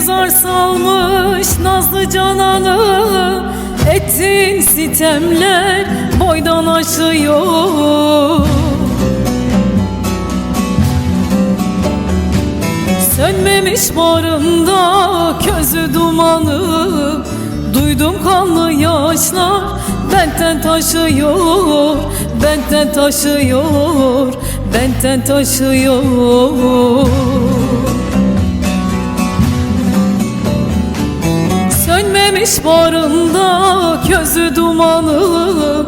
zar salmış nazlı cananı. Ettin sitemler boydan aşıyor. Sönmemiş barında közü dumanı. Duydum kanlı yaşlar benden taşıyor Benden taşıyor, benden taşıyor Sönmemiş barında közü dumanı.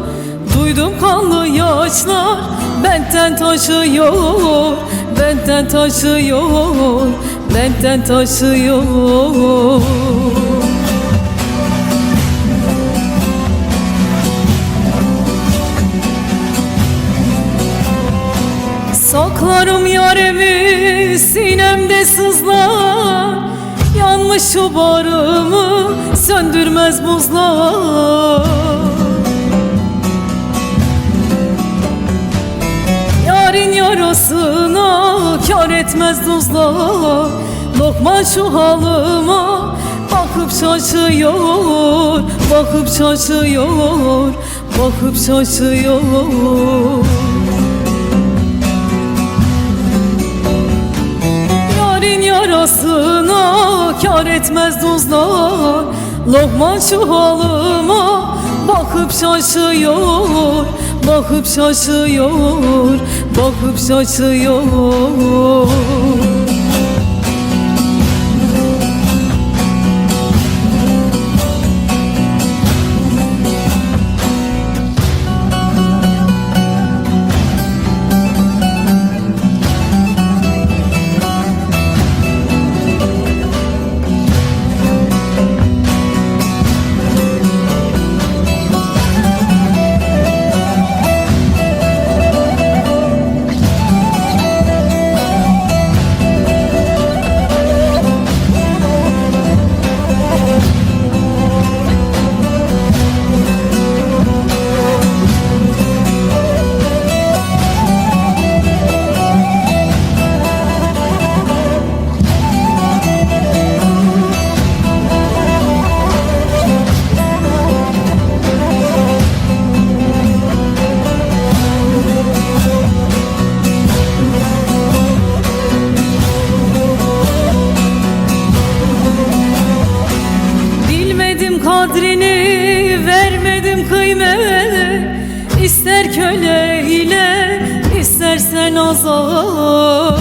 Duydum kanlı yaşlar benden taşıyor Benden taşıyor, benden taşıyor. Saklarım yaremi sinemde sızlar Yanmış şu barımı söndürmez buzlar. Yarın yarasına kar etmez tuzlar. Lokman şu halıma bakıp şaşıyor Bakıp şaşıyor, bakıp şaşıyor. Yarın yarasına kar etmez tuzlar Lokman şu halıma bakıp şaşıyor Bakıp şaşıyor, bakıp şaşıyor vermedim kıymet İster köle ile, istersen azat.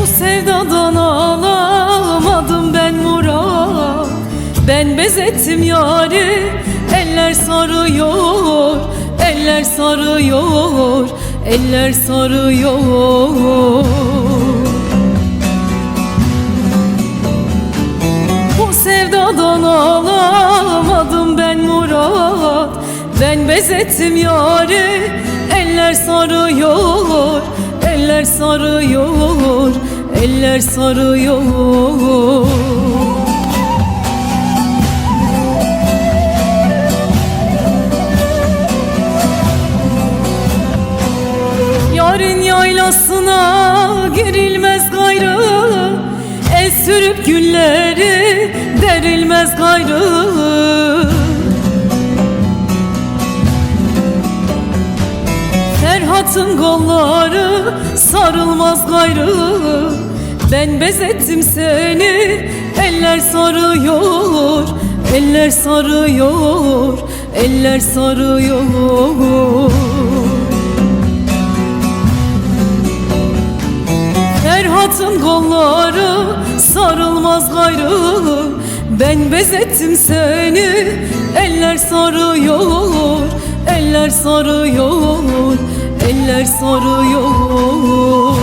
Bu sevdadan alamadım ben murat. Ben bezettim yari, eller sarıyor Eller sarıyor, eller sarıyor Bu sevdadan alamadım ben murat. Ben bezettim yari Eller sarıyor Eller sarıyor Eller sarıyor. Yarın yaylasına girilmez gayrı El sürüp gülleri derilmez gayrı. Ferhat'ın kolları sarılmaz gayrı. Ben bezettim seni eller sarıyor Eller sarıyor, eller sarıyor. Ferhat'ın kolları sarılmaz gayrı Ben bezettim seni eller sarıyor Eller sarıyor, eller sarıyor